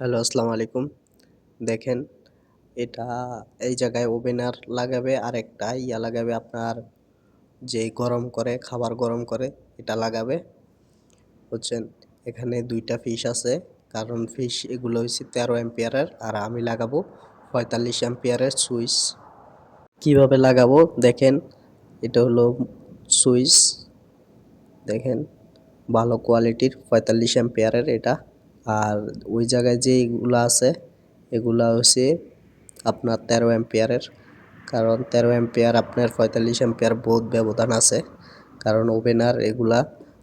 Hello, আসসালামু আলাইকুম। দেখেন, এটা এই জায়গায় ওভেনার লাগাবে আর একটা ইয়া লাগাবে আপনার যে গরম করে, খাবার গরম করে, এটা লাগাবে। বুঝছেন? এখানে দুইটা ফিশ আছে, কারণ ফিশ এগুলো হচ্ছে তেরো অ্যাম্পিয়ারের আর আমি লাগাবো পঁয়তাল্লিশ অ্যাম্পিয়ারের সুইচ। কীভাবে লাগাবো? দেখেন, এটা হলো সুইচ। দেখেন, ভালো কোয়ালিটির পঁয়তাল্লিশ অ্যাম্পিয়ারের এটা। আর ওই জায়গায় যে এগুলো আছে, এগুলা হচ্ছে আপনার তেরো অ্যাম্পিয়ারের। কারণ তেরো অ্যাম্পিয়ার আপনার পঁয়তাল্লিশ অ্যাম্পিয়ার বহুত ব্যবধান আছে। কারণ ওভেনার এগুলা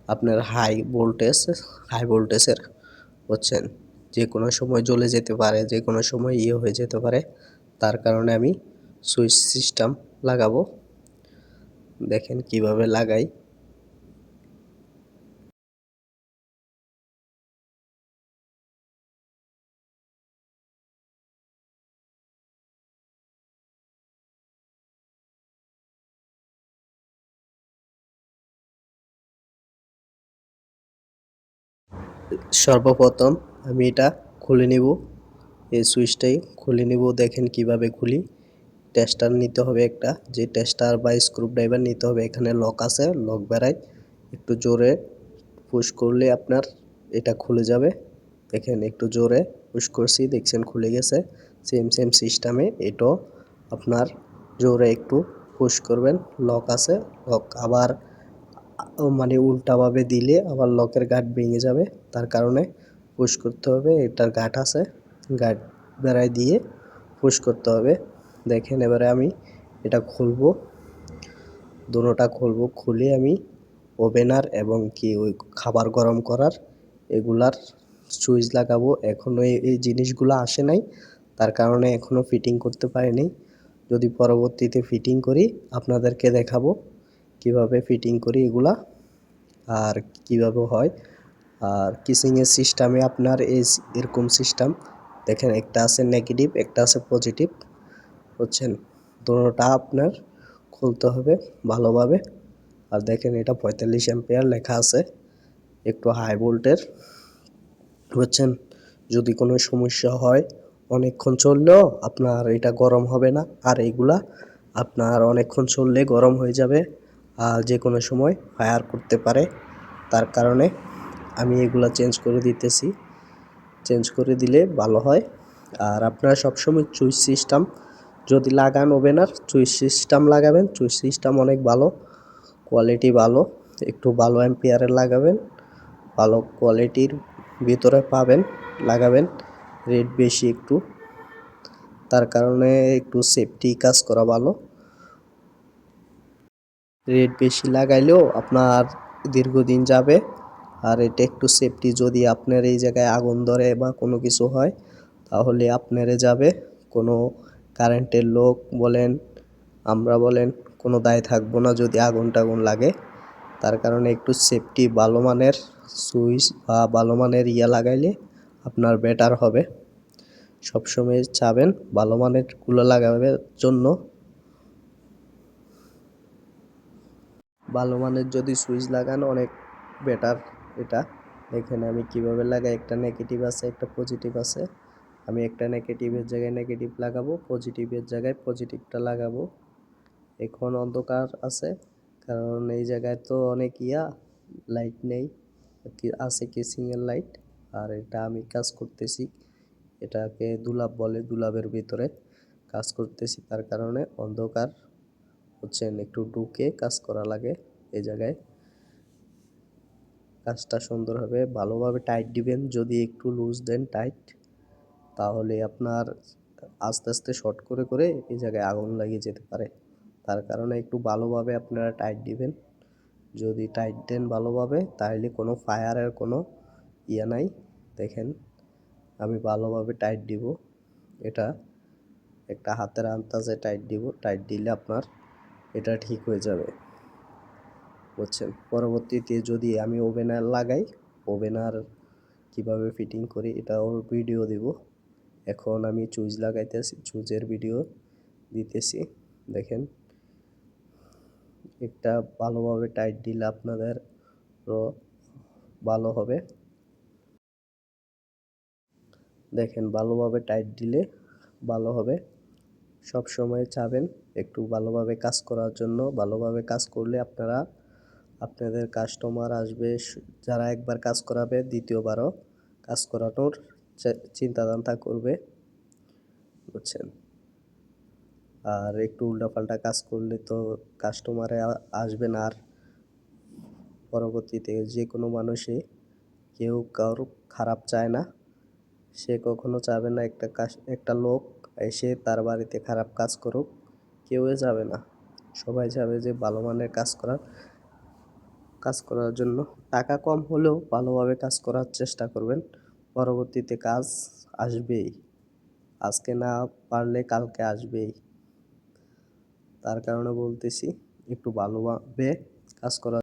আপনার হাই ভোল্টেজ হাই ভোল্টেজের হচ্ছেন যে কোনো সময় জ্বলে যেতে পারে, যে কোনো সময় ইয়ে হয়ে যেতে পারে। তার কারণে আমি সুইচ সিস্টেম লাগাবো। দেখেন কীভাবে লাগাই। সর্বপ্রথম আমি এটা খুলে নিব। এই সুইচটাই খুলে নিব। দেখেন কীভাবে খুলি। টেস্টার নিতে হবে একটা। যে টেস্টার বা স্ক্রু ড্রাইভার নিতে হবে, এখানে লক আছে, লক বেড়ায় একটু জোরে পুশ করলে আপনার এটা খুলে যাবে। দেখেন একটু জোরে পুশ করছি, দেখছেন খুলে গেছে। সেম সেম সিস্টেমে এটাও আপনার জোরে একটু পুশ করবেন। লক আছে, লক আবার মানে উল্টাভাবে দিলে আবার লকের গার্ড ভেঙে যাবে। তার কারণে পুশ করতে হবে, এটার গার্ড আছে গার্ড বেড়ায় দিয়ে পুশ করতে হবে। দেখেন এবারে আমি এটা খুলবো, দুটোটা খুলবো, খুলে আমি ওভেনার এবং কি ওই খাবার গরম করার এগুলার সুইচ লাগাবো। এখনও এই জিনিসগুলো আসে নাই, তার কারণে এখনও ফিটিং করতে পারিনি। যদি পরবর্তীতে ফিটিং করি, আপনাদেরকে দেখাবো। কীভাবে ফিটিং করি এগুলা, আর কীভাবে হয়, আর কিসিংয়ের সিস্টেমে আপনার এই এরকম সিস্টেম দেখেন একটা আছে নেগেটিভ একটা আছে পজিটিভ বুঝছেন? দুটোটা আপনার খুলতে হবে ভালোভাবে, আর দেখেন এটা পঁয়তাল্লিশ অ্যাম্পিয়ার লেখা আছে, একটু হাই ভোল্টের বুঝছেন? যদি কোনো সমস্যা হয়, অনেকক্ষণ চললেও আপনার এটা গরম হবে না, আর এইগুলা আপনার অনেকক্ষণ চললে গরম হয়ে যাবে যে কোনো সময় ফায়ার করতে পারে। তার কারণে আমি এগুলা চেঞ্জ করে দিতেছি। চেঞ্জ করে দিলে ভালো হয়। আর আপনারা সবসময় চুইস সিস্টেম যদি লাগান ওভেনার চুইস সিস্টেম লাগাবেন। চুইস সিস্টেম অনেক ভালো কোয়ালিটি ভালো, একটু ভালো অ্যাম্পিয়ারের লাগাবেন, ভালো কোয়ালিটির ভিতরে পাবেন, লাগাবেন রেট বেশি একটু। তার কারণে একটু সেফটি কাজ করা ভালো। রেট বেশি লাগাইলেও আপনার দীর্ঘদিন যাবে। আর এটা একটু সেফটি যদি আপনার এই জায়গায় আগুন ধরে বা কোনো কিছু হয়, তাহলে আপনারে যাবে। কোনো কারেন্টের লোক বলেন, আমরা বলেন, কোনো দায় থাকব না যদি আগুন টাগুন লাগে। তার কারণে একটু সেফটি ভালো মানের সুইচ বা ভালো মানের ইয়া লাগাইলে আপনার বেটার হবে। সবসময় চাবেন ভালো মানেরগুলো লাগাবার জন্য। ভালো মানের যদি সুইচ লাগান, অনেক বেটার এটা। এখানে আমি কীভাবে লাগাই? একটা নেগেটিভ আছে, একটা পজিটিভ আছে। আমি একটা নেগেটিভের জায়গায় নেগেটিভ লাগাবো পজিটিভের জায়গায় পজিটিভটা লাগাবো। এখন অন্ধকার আছে, কারণ এই জায়গায় তো অনেক ইয়া লাইট নেই। আছে কেসিংয়ের লাইট আর এটা আমি কাজ করতেছি। এটাকে দুলাভ বলে দুলাভের ভিতরে কাজ করতেছি, তার কারণে অন্ধকার। হচ্ছেন, একটু ঢুকে কাজ করা লাগে এই জায়গায়। কাজটা সুন্দর হবে, ভালোভাবে টাইট দিবেন, যদি একটু লুজ দেন টাইট তাহলে আপনার আস্তে আস্তে শর্ট করে করে এই জায়গায় আগুন লাগিয়ে যেতে পারে। তার কারণে একটু ভালোভাবে আপনারা টাইট দিবেন। যদি টাইট দেন ভালোভাবে, তাহলে কোনো ফায়ারের কোনো ইয়ে নাই। দেখেন, আমি ভালোভাবে টাইট দিব। এটা একটা হাতের আন্দাজে টাইট দিব। টাইট দিলে আপনার এটা ঠিক হয়ে যাবে। বুঝছেন? পরবর্তীতে যদি আমি ওভেনার লাগাই, ওভেনার কীভাবে ফিটিং করি এটাও ভিডিও দিব। এখন আমি চুজ লাগাইতেছি চুজের ভিডিও দিতেছি। দেখেন, একটা ভালোভাবে টাইট দিলে আপনাদের ভালো হবে। দেখেন, ভালোভাবে টাইট দিলে ভালো হবে। সব সময় চাবেন। একটু ভালোভাবে কাজ করার জন্য, ভালোভাবে কাজ করলে আপনারা, আপনাদের কাস্টমার আসবে, যারা একবার কাজ করাবে দ্বিতীয়বারও কাজ করানোর চে- চিন্তাভাবনা করবে, বুঝছেন? আর একটু উল্টাপাল্টা কাজ করলে তো কাস্টমারে আসবে না, আর পরবর্তীতে যে কোনো মানুষই কেউ কারও খারাপ চায় না, সে কখনো চাবে না একটা কাজ একটা লোক এসে তার বাড়িতে খারাপ কাজ করুক। কেউই যাবে না। সবাই যাবে যে ভালো মানের কাজ করার কাজ করার জন্য। টাকা কম হলেও ভালোভাবে কাজ করার চেষ্টা করবেন। পরবর্তীতে কাজ আসবেই। আজকে না পারলে কালকে আসবেই। তার কারণে বলতেছি, একটু ভালোভাবে কাজ করার